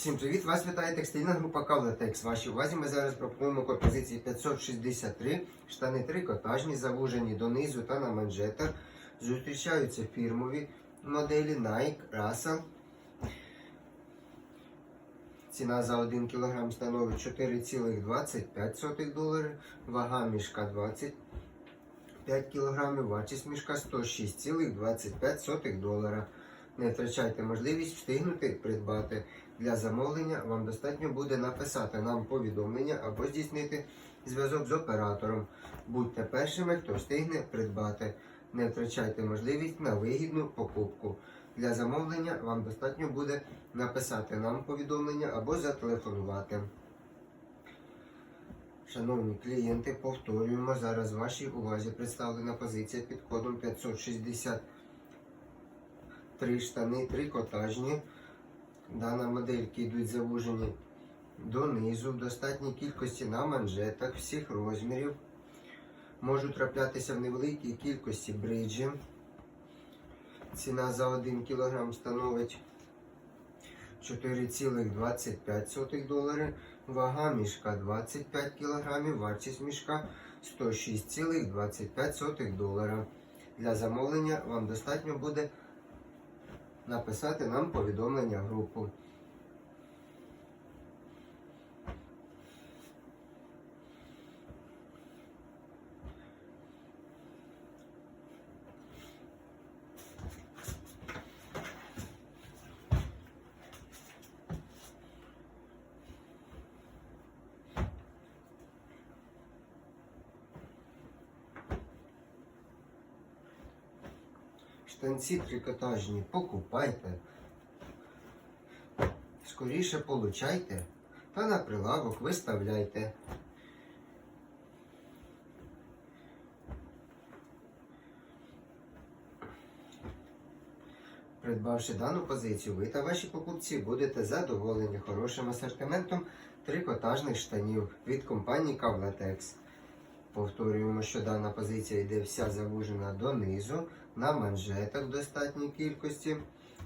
Всім привіт! Вас вітає текстильна група Кавлатекс. Вашій увазі ми зараз пропонуємо композиції 563, штани трикотажні, завужені донизу та на манжетах. Зустрічаються фірмові моделі Nike, Russell. Ціна за 1 кг становить 4,25 доларів, вага мішка 25 кг, вартість мішка 106,25 долара. Не втрачайте можливість встигнути придбати. Для замовлення вам достатньо буде написати нам повідомлення або здійснити зв'язок з оператором. Будьте першими, хто встигне придбати. Не втрачайте можливість на вигідну покупку. Для замовлення вам достатньо буде написати нам повідомлення або зателефонувати. Шановні клієнти, повторюємо, зараз вашій увазі представлена позиція під кодом 563 штани трикотажні. Дана модельки йдуть завужені донизу в достатній кількості на манжетах всіх розмірів. Можуть траплятися в невеликій кількості бриджі. Ціна за 1 кг становить 4,25 долари. Вага мішка 25 кг, вартість мішка 106,25 долара. Для замовлення вам достатньо буде написати нам повідомлення групу. Штанці трикотажні покупайте, скоріше получайте та на прилавок виставляйте. Придбавши дану позицію, ви та ваші покупці будете задоволені хорошим асортиментом трикотажних штанів від компанії Kavlatex. Повторюємо, що дана позиція йде вся завужена донизу, на манжетах в достатній кількості,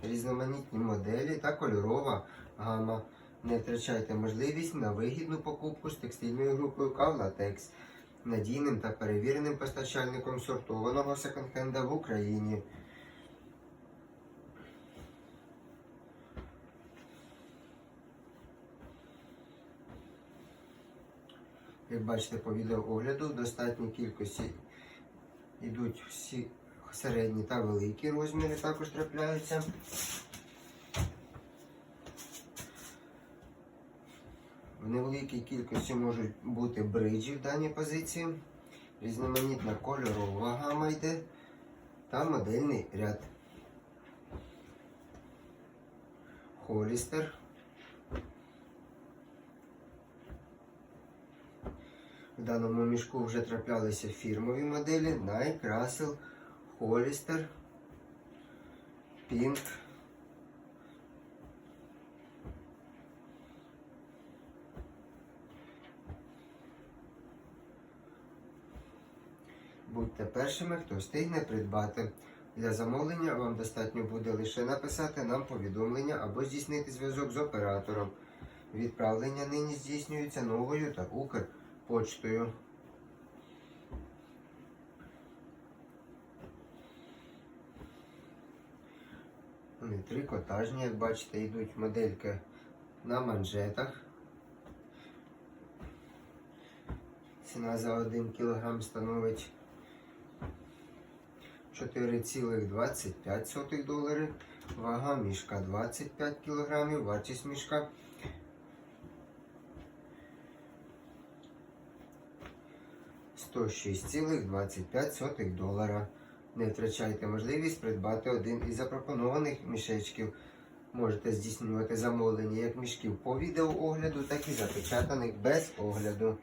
різноманітні моделі та кольорова гама. Не втрачайте можливість на вигідну покупку з текстильною групою Кавлатекс, надійним та перевіреним постачальником сортованого секонд-хенда в Україні. Як бачите по відеоогляду, в достатній кількості йдуть всі середні та великі розміри, також трапляються. В невеликій кількості можуть бути бриджі в даній позиції, різноманітна кольорова гама йде та модельний ряд. Холістер. В даному мішку вже траплялися фірмові моделі Nike, Russell, Hollister, Pink. Будьте першими, хто встигне придбати. Для замовлення вам достатньо буде лише написати нам повідомлення або здійснити зв'язок з оператором. Відправлення нині здійснюється новою та Укрпочтою. Вони трикотажні, як бачите, йдуть модельки на манжетах. Ціна за 1 кг становить 4,25 долари. Вага мішка 25 кг, вартість мішка 106,25 долара. Не втрачайте можливість придбати один із запропонованих мішечків. Можете здійснювати замовлення як мішків по відеоогляду, так і запечатаних без огляду.